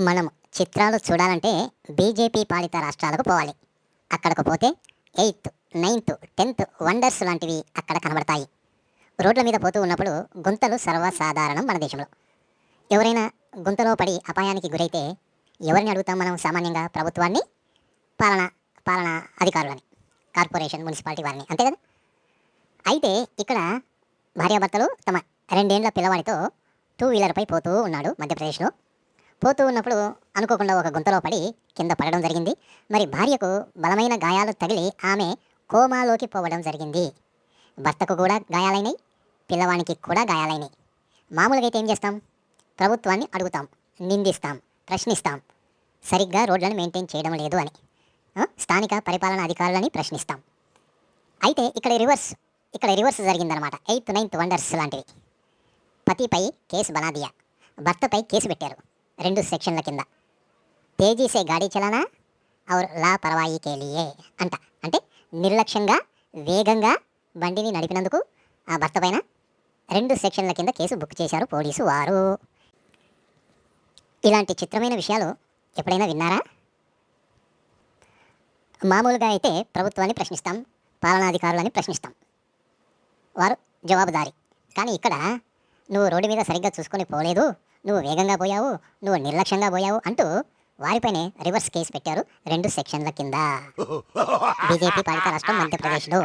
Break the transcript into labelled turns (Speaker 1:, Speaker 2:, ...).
Speaker 1: మనం చిత్రాలు చూడాలంటే బీజేపీ పాలిత రాష్ట్రాలకు పోవాలి. అక్కడకు పోతే ఎయిత్ నైన్త్ టెన్త్ వండర్స్ లాంటివి అక్కడ కనబడతాయి. రోడ్ల మీద పోతూ ఉన్నప్పుడు గుంతలు సర్వసాధారణం మన దేశంలో. ఎవరైనా గుంతలో పడి అపాయానికి గురైతే ఎవరిని అడుగుతాం మనం సామాన్యంగా? ప్రభుత్వాన్ని? పాలన పాలన అధికారులని కార్పొరేషన్ మున్సిపాలిటీ వారిని. అంతే కదా? అయితే ఇక్కడ భార్యాభర్తలు తమ రెండేండ్ల పిల్లవాడితో టూ వీలర్పై పోతూ ఉన్నాడు మధ్యప్రదేశ్లో. పోతూ ఉన్నప్పుడు అనుకోకుండా ఒక గుంతలో పడి కింద పడడం జరిగింది. మరి భార్యకు బలమైన గాయాలు తగిలి ఆమె కోమాలోకి పోవడం జరిగింది. భర్తకు కూడా గాయాలైనాయి పిల్లవానికి కూడా గాయాలైనాయి మామూలుగా అయితే ఏం చేస్తాం? ప్రభుత్వాన్ని అడుగుతాం నిందిస్తాం ప్రశ్నిస్తాం. సరిగ్గా రోడ్లను మెయింటైన్ చేయడం లేదు అని స్థానిక పరిపాలనా అధికారులని ప్రశ్నిస్తాం. అయితే ఇక్కడ రివర్స్ ఇక్కడ రివర్స్ జరిగిందనమాట. ఎయిత్ నైన్త్ వండర్స్ లాంటివి. పతిపై కేసు బనాదియా. భర్తపై కేసు పెట్టారు. రెండు సెక్షన్ల కింద. తేజీ సే గాడీ చలానా ఔర్ లా పరవాయి కేలియే అంట. అంటే నిర్లక్ష్యంగా వేగంగా బండిని నడిపినందుకు ఆ భర్త పైన రెండు సెక్షన్ల కింద కేసు బుక్ చేశారు పోలీసు వారు. ఇలాంటి చిత్రమైన విషయాలు ఎప్పుడైనా విన్నారా? మామూలుగా అయితే ప్రభుత్వాన్ని ప్రశ్నిస్తాం పాలనాధికారులని ప్రశ్నిస్తాం. వారు జవాబుదారి. కానీ ఇక్కడ నువ్వు రోడ్డు మీద సరిగ్గా చూసుకొని పోలేదు నువ్వు వేగంగా పోయావు నువ్వు నిర్లక్ష్యంగా పోయావు అంటూ వారిపైనే రివర్స్ కేసు పెట్టారు రెండు సెక్షన్ల కింద. బీజేపీ పాలిత రాష్ట్రం మధ్యప్రదేశ్లో.